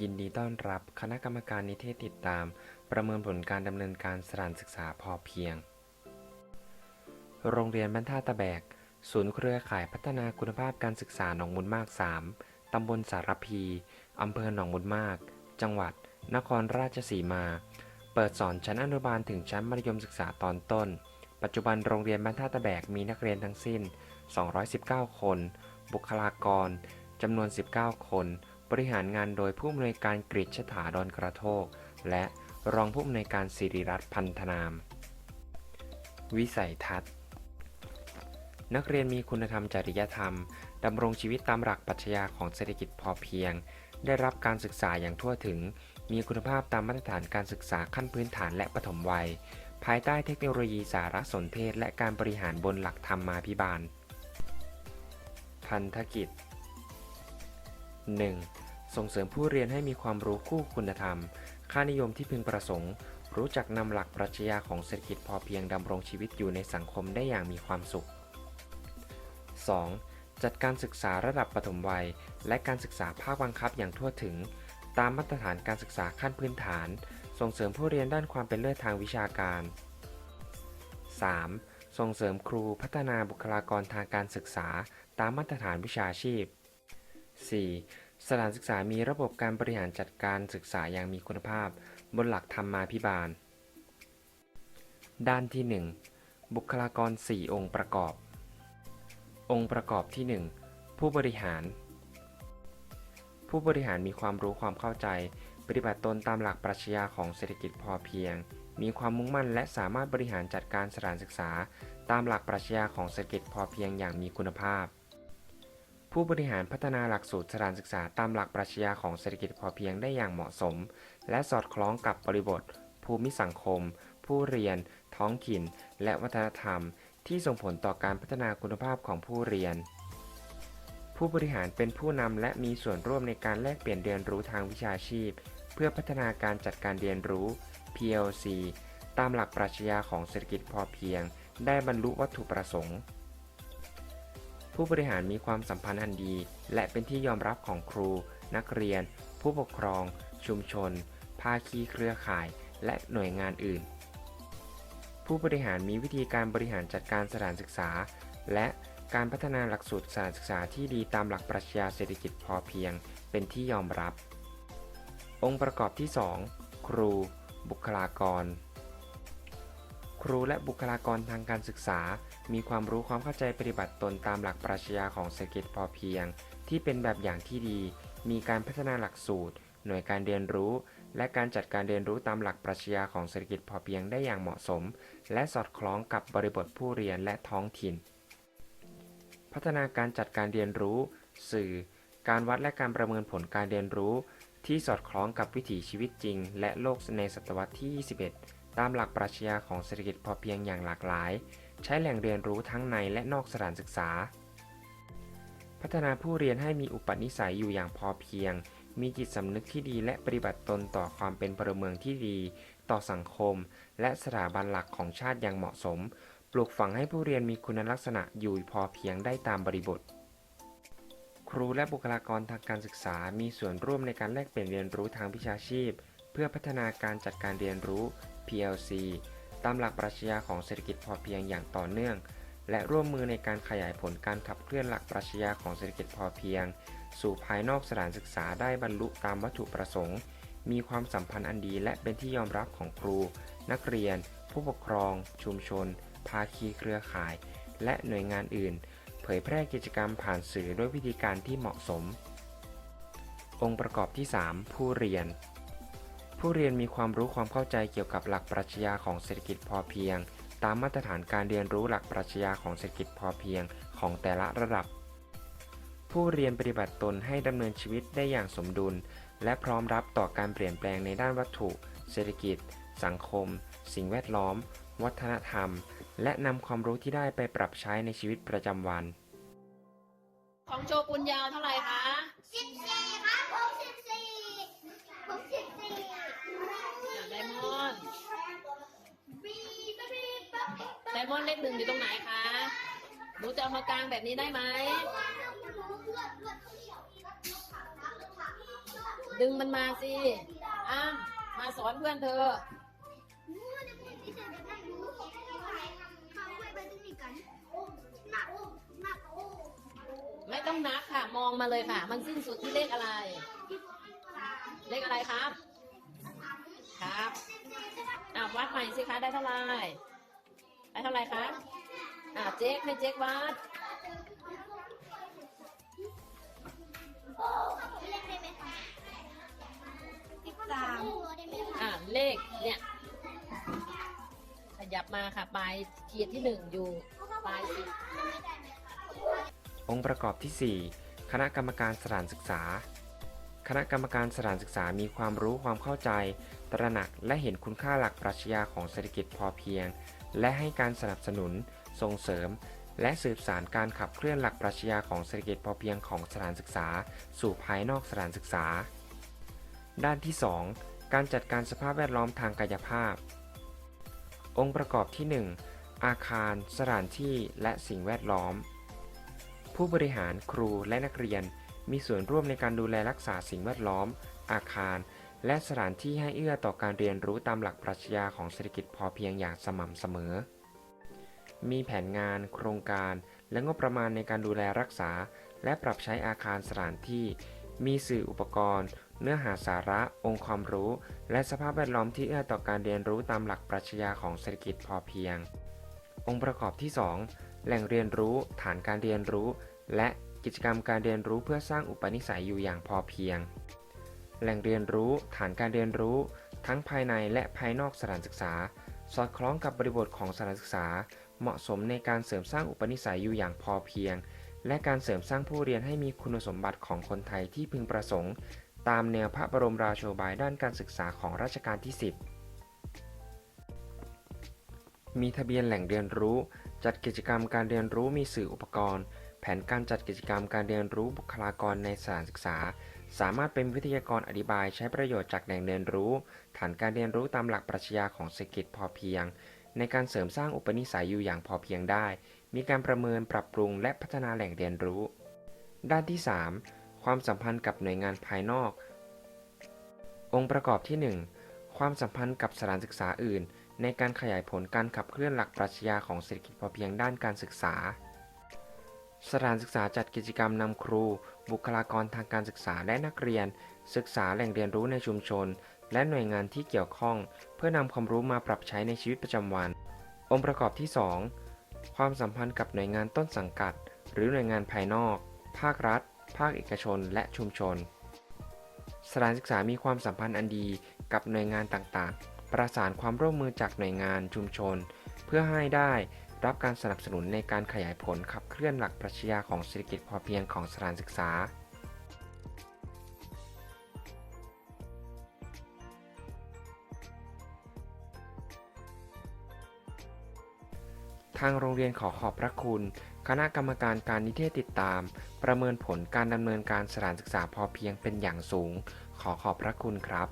ยินดีต้อนรับคณะกรรมการนิเทศติดตาม ประเมินผลการดำเนินการสถานศึกษาพอเพียง โรงเรียนบ้านท่าตะแบก ศูนย์เครือข่ายพัฒนาคุณภาพการศึกษาหนองบุญมาก 3 ตำบลสารพีอำเภอหนองบุญมาก จังหวัด นครราชสีมา เปิดสอนชั้นอนุบาลถึงชั้นมัธยมศึกษาตอนต้น ปัจจุบันโรงเรียนบ้านท่าตะแบกมีนักเรียนทั้งสิ้น 219 คน บุคลากรจำนวน 19 คน บริหารงานโดยผู้อำนวยการกฤษชถาดอนกระโทก และรองผู้อำนวยการสิริรัตน์พันธนาม วิสัยทัศน์ นักเรียนมีคุณธรรมจริยธรรมดำรงชีวิตตามหลักปรัชญาของเศรษฐกิจพอเพียง ได้รับการศึกษาอย่างทั่วถึง มีคุณภาพตามมาตรฐานการศึกษาขั้นพื้นฐานและปฐมวัย ภายใต้เทคโนโลยีสารสนเทศ และการบริหารบนหลักธรรมมาภิบาล พันธกิจ 1. ส่งเสริมผู้เรียนให้มีความรู้คู่คุณธรรม ค่านิยมที่พึงประสงค์ รู้จักนำหลักปรัชญาของเศรษฐกิจพอเพียงดำรงชีวิตอยู่ในสังคมได้อย่างมีความสุข 2. จัดการศึกษาระดับปฐมวัย และการศึกษาภาคบังคับอย่างทั่วถึง ตามมาตรฐานการศึกษาขั้นพื้นฐาน ส่งเสริมผู้เรียนด้านความเป็นเลิศทางวิชาการ 3. ส่งเสริมครูพัฒนาบุคลากรทางการศึกษา ตามมาตรฐานวิชาชีพ 4. สถานศึกษามีระบบการบริหารจัดการศึกษาอย่างมีคุณภาพ บนหลักธรรมาภิบาล ด้านที่ 1 บุคลากร 4 องค์ประกอบ องค์ประกอบที่ 1 ผู้บริหาร ผู้บริหารมีความรู้ความเข้าใจ ปฏิบัติตนตามหลักปรัชญาของเศรษฐกิจพอเพียง มีความมุ่งมั่นและสามารถบริหารจัดการสถานศึกษา ตามหลักปรัชญาของเศรษฐกิจพอเพียงอย่างมีคุณภาพ ผู้บริหารพัฒนาหลักสูตรสถานศึกษาตามหลักปรัชญาของเศรษฐกิจพอเพียงได้อย่างเหมาะสม และสอดคล้องกับบริบท ภูมิสังคม ผู้เรียน ท้องถิ่น และวัฒนธรรม ที่ส่งผลต่อการพัฒนาคุณภาพของผู้เรียน ผู้บริหารเป็นผู้นำและมีส่วนร่วมในการแลกเปลี่ยนเรียนรู้ทางวิชาชีพ เพื่อพัฒนาการจัดการเรียนรู้ PLC ตามหลักปรัชญาของเศรษฐกิจพอเพียง ได้บรรลุวัตถุประสงค์ ผู้บริหารมีความสัมพันธ์อันดี และเป็นที่ยอมรับของครู นักเรียน ผู้ปกครอง ชุมชน ภาคีเครือข่าย และหน่วยงานอื่น ผู้บริหารมีวิธีการบริหารจัดการสถานศึกษา และการพัฒนาหลักสูตรสถานศึกษาที่ดีตามหลักปรัชญาเศรษฐกิจพอเพียง เป็นที่ยอมรับ องค์ประกอบที่ 2 ครู บุคลากร ครูและบุคลากรทางการศึกษา มีความรู้ความเข้าใจปฏิบัติตนตามหลักปรัชญาของเศรษฐกิจพอเพียง ที่เป็นแบบอย่างที่ดี มีการพัฒนาหลักสูตร หน่วยการเรียนรู้ และการจัดการเรียนรู้ตามหลักปรัชญาของเศรษฐกิจพอเพียงได้อย่างเหมาะสม และสอดคล้องกับบริบทผู้เรียนและท้องถิ่น พัฒนาการจัดการเรียนรู้ สื่อ การวัดและการประเมินผลการเรียนรู้ ที่สอดคล้องกับวิถีชีวิตจริง และโลกในศตวรรษที่ 21 ตามหลักปรัชญาของเศรษฐกิจพอเพียงอย่างหลากหลาย ใช้แหล่งเรียนรู้ทั้งในและนอกสถานศึกษา พัฒนาผู้เรียนให้มีอุปนิสัยอยู่อย่างพอเพียง มีจิตสำนึกที่ดีและปฏิบัติตนต่อความเป็นพลเมืองที่ดี ต่อสังคม และสถาบันหลักของชาติอย่างเหมาะสม ปลูกฝังให้ผู้เรียนมีคุณลักษณะอยู่พอเพียงได้ตามบริบทครูและบุคลากรทางการศึกษา มีส่วนร่วมในการแลกเปลี่ยนเรียนรู้ทางวิชาชีพ เพื่อพัฒนาการจัดการเรียนรู้ PLC ตามหลักปรัชญาของเศรษฐกิจพอเพียงอย่างต่อเนื่อง และร่วมมือในการขยายผลการขับเคลื่อนหลักปรัชญาของเศรษฐกิจพอเพียง สู่ภายนอกสถานศึกษาได้บรรลุตามวัตถุประสงค์ มีความสัมพันธ์อันดีและเป็นที่ยอมรับของครู นักเรียน ผู้ปกครอง ชุมชน ภาคีเครือข่าย และหน่วยงานอื่น เผยแพร่กิจกรรมผ่านสื่อด้วยวิธีการที่เหมาะสม องค์ประกอบที่ 3 ผู้เรียน ผู้เรียนมีความรู้ความเข้าใจเกี่ยวกับหลักปรัชญาของเศรษฐกิจพอเพียง ตามมาตรฐานการเรียนรู้หลักปรัชญาของเศรษฐกิจพอเพียงของแต่ละระดับ ผู้เรียนปฏิบัติตนให้ดำเนินชีวิตได้อย่างสมดุล และพร้อมรับต่อการเปลี่ยนแปลงในด้านวัตถุ เศรษฐกิจ สังคม สิ่งแวดล้อม วัฒนธรรม และนำความรู้ที่ได้ไปปรับใช้ในชีวิตประจำวัน ของโจกุญยาเท่าไหร่คะ14 บีบไดมอนเลขหนึ่งอยู่ตรงไหนคะ หนูจะเอามากลางแบบนี้ได้ไหม ดึงมันมาสิอ้ามมาสอนเพื่อนเธอ ไม่ต้องนับค่ะ มองมาเลยค่ะ มันสิ้นสุดที่เลขอะไร เลขอะไรครับ ครับอ่าวัดใหม่สิคะ ได้เท่าไหร่ เท่าไหร่คะ อ่าเจ๊กให้เจ๊กวัดเล่นได้ไหมคะสิบสามได้ไหมคะอ่าเลขเนี่ย ขยับมาค่ะ ปลายขีดที่หนึ่งอยู่ ปลายสิบองค์ประกอบที่ 4 คณะกรรมการสถานศึกษา คณะกรรมการสถานศึกษามีความรู้ความเข้าใจ ตระหนักและเห็นคุณค่าหลักปรัชญาของเศรษฐกิจพอเพียง และให้การสนับสนุน ส่งเสริม และสืบสานการขับเคลื่อนหลักปรัชญาของเศรษฐกิจพอเพียงของสถานศึกษา สู่ภายนอกสถานศึกษา ด้านที่ 2 การจัดการสภาพแวดล้อมทางกายภาพ องค์ประกอบที่ 1 อาคาร สถานที่ และสิ่งแวดล้อม ผู้บริหารครูและนักเรียนมีส่วนร่วมในการดูแลรักษาสิ่งแวดล้อม อาคาร และสถานที่ให้เอื้อต่อการเรียนรู้ตามหลักปรัชญาของเศรษฐกิจพอเพียงอย่างสม่ำเสมอ มีแผนงาน โครงการ และงบประมาณในการดูแลรักษา และปรับใช้อาคารสถานที่ มีสื่ออุปกรณ์ เนื้อหาสาระ องค์ความรู้ และสภาพแวดล้อมที่เอื้อต่อการเรียนรู้ตามหลักปรัชญาของเศรษฐกิจพอเพียง องค์ประกอบที่ 2 แหล่งเรียนรู้ ฐานการเรียนรู้ และกิจกรรมการเรียนรู้เพื่อสร้างอุปนิสัยอยู่อย่างพอเพียง แหล่งเรียนรู้ ฐานการเรียนรู้ ทั้งภายในและภายนอกสถานศึกษา สอดคล้องกับบริบทของสถานศึกษา เหมาะสมในการเสริมสร้างอุปนิสัยอยู่อย่างพอเพียง และการเสริมสร้างผู้เรียนให้มีคุณสมบัติของคนไทยที่พึงประสงค์ ตามแนวพระบรมราโชบายด้านการศึกษาของรัชกาลที่ 10 มีทะเบียนแหล่งเรียนรู้ จัดกิจกรรมการเรียนรู้มีสื่ออุปกรณ์ แผนการจัดกิจกรรมการเรียนรู้บุคลากรในสถานศึกษา สามารถเป็นวิทยากรอธิบายใช้ประโยชน์จากแหล่งเรียนรู้ ฐานการเรียนรู้ตามหลักปรัชญาของเศรษฐกิจพอเพียง ในการเสริมสร้างอุปนิสัยอยู่อย่างพอเพียงได้ มีการประเมินปรับปรุงและพัฒนาแหล่งเรียนรู้ ด้านที่ 3 ความสัมพันธ์กับหน่วยงานภายนอก องค์ประกอบที่ 1 ความสัมพันธ์กับสถานศึกษาอื่น ในการขยายผลการขับเคลื่อนหลักปรัชญาของเศรษฐกิจพอเพียงด้านการศึกษา สถานศึกษาจัดกิจกรรมนำครู บุคลากรทางการศึกษาและนักเรียน ศึกษาแหล่งเรียนรู้ในชุมชน และหน่วยงานที่เกี่ยวข้อง เพื่อนำความรู้มาปรับใช้ในชีวิตประจำวัน องค์ประกอบที่ 2 ความสัมพันธ์กับหน่วยงานต้นสังกัด หรือหน่วยงานภายนอก ภาครัฐ ภาคเอกชน และชุมชน สถานศึกษามีความสัมพันธ์อันดีกับหน่วยงานต่างๆ ประสานความร่วมมือจากหน่วยงานชุมชน เพื่อให้ได้ รับการสนับสนุนในการขยายผลขับเคลื่อนหลักปรัชญาของเศรษฐกิจพอเพียงของสถานศึกษา ทางโรงเรียนขอขอบพระคุณ คณะกรรมการการนิเทศติดตาม ประเมินผลการดำเนินการสถานศึกษาพอเพียงเป็นอย่างสูง ขอขอบพระคุณครับ